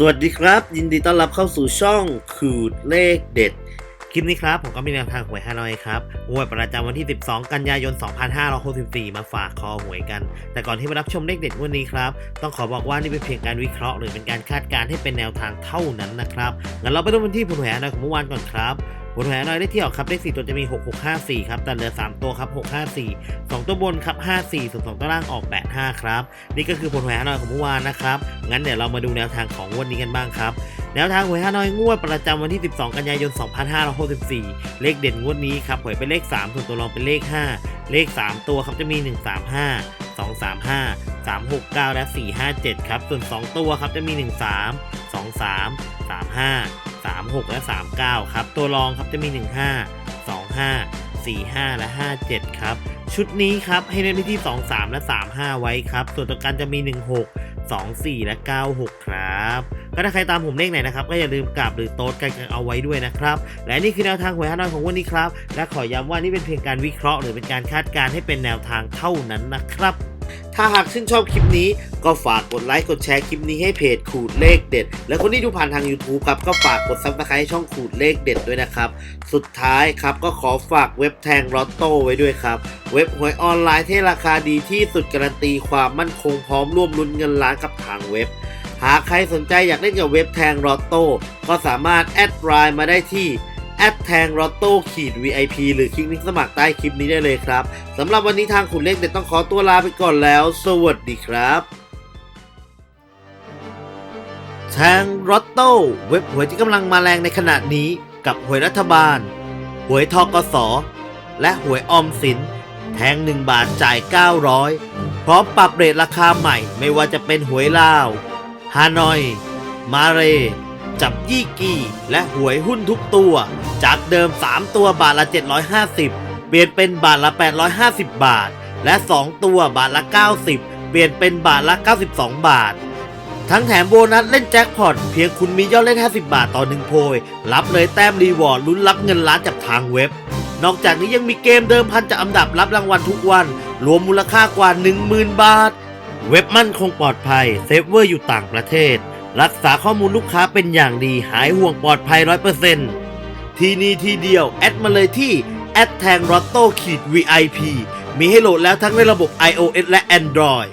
สวัสดีครับ ยินดีต้อนรับเข้าสู่ช่องขูดเลขเด็ด คลิปนี้ครับ ผมก็มีแนวทางหวยฮานอยครับงวดประจำวันที่ 12 กันยายน 2564 มาฝากคอหวยกัน แต่ก่อนที่มารับชมเลขเด็ดวันนี้ครับ ต้องขอบอกว่านี่เป็นเพียงการวิเคราะห์หรือเป็นการคาดการณ์ให้เป็นแนวทางเท่านั้นนะครับงั้นเราไปดูวันที่ผลหวยฮานอยของเมื่อวานก่อนครับ ผลหวยฮานอยได้ที่ออกครับเลข4ตัวจะมี 6654 ครับแต่เหลือ 3 ตัวครับ 654 2 ตัวบนครับ 54ส่วน2ตัวล่างออก 85 ครับ นี่ก็คือผลหวยฮานอยของเมื่อวานนะครับ งั้นเดี๋ยวเรามาดูแนวทางของงวดนี้กันบ้างครับ แนวทางหวยฮานอยงวดประจำวันที่ 12 กันยายน 2564 เลขเด่นงวดนี้ครับหวยเป็นเลข 3 ส่วนตัวรองเป็นเลข 5 เลข 3 ตัวครับจะมี 135 235 369 และ 457 ครับ ส่วน 2 ตัวครับจะมี 13 23 35 36 และ 39 ครับ ตัวรองครับจะมี 15 25 45 และ 57 ครับ ชุดนี้ครับให้เน้นไปที่ 23 และ 35 ไว้ครับ ส่วนตัวกันจะมี 16 24 และ 96 ครับก็ถ้าใครตามผมเลขไหนนะครับ ก็อย่าลืมกลับหรือโต๊ดกันเอาไว้ด้วยนะครับ และนี่คือแนวทางหวยฮานอยของวันนี้ครับ และขอย้ำว่านี่เป็นเพียงการวิเคราะห์หรือเป็นการคาดการณ์ให้เป็นแนวทางเท่านั้นนะครับ ถ้าหากชื่นชอบคลิปนี้ ก็ฝากกดไลค์กดแชร์คลิปนี้ให้เพจขูดเลขเด็ด และคนที่ดูผ่านทาง YouTube ครับก็ฝากกดซับสไครต์ช่องขูดเลขเด็ดด้วยนะครับ สุดท้ายครับก็ขอฝากเว็บแทงลอตโต้ไว้ด้วยครับ เว็บหวยออนไลน์ที่ราคาดีที่สุดการันตีความมั่นคงพร้อมร่วมลุ้นเงินล้านกับทางเว็บหากใครสนใจอยากเล่นกับเว็บแทงลอตโต้ก็สามารถแอดไลน์มาได้ที่ แอดแทงลอตโต้ขีด VIP หรือคลิกลิงก์สมัครใต้คลิปนี้ได้เลยครับสำหรับวันนี้ทางขุนเลขเด็ดต้องขอตัวลาไปก่อนแล้ว สวัสดีครับแทงรอตโต้เว็บหวยที่กำลังมาแรงในขณะนี้กับหวยรัฐบาล หวยทกส และหวยออมสิน แทง 1 บาทจ่าย 900 พร้อมปรับเรทราคาใหม่ไม่ว่าจะเป็นหวยลาว ฮานอย มาเร จับยี่กีและหวยหุ้นทุกตัว จากเดิม 3 ตัวบาทละ 750 เปลี่ยนเป็นบาทละ 850 บาท และ 2 ตัวบาทละ 90 เปลี่ยนเป็นบาทละ 92 บาท ทั้งแถมโบนัสเล่นแจ็คพอตเพียงคุณมียอดเล่น 50 บาทต่อหนึ่งโพย รับเลยแต้มรีวอร์ดลุ้นรับเงินล้านจากทางเว็บ นอกจากนี้ยังมีเกมเดิมพันจากอันดับรับรางวัลทุกวัน รวมมูลค่ากว่า 10,000 บาท เว็บมั่นคงปลอดภัยเซฟเวอร์อยู่ต่างประเทศ รักษาข้อมูลลูกค้าเป็นอย่างดีหายห่วงปลอดภัย 100%ที่นี่ที่เดียว แอดมาเลยที่แอดแทงรอตโต้ขีด VIP มีให้โหลดแล้วทั้งในระบบ iOS และ Android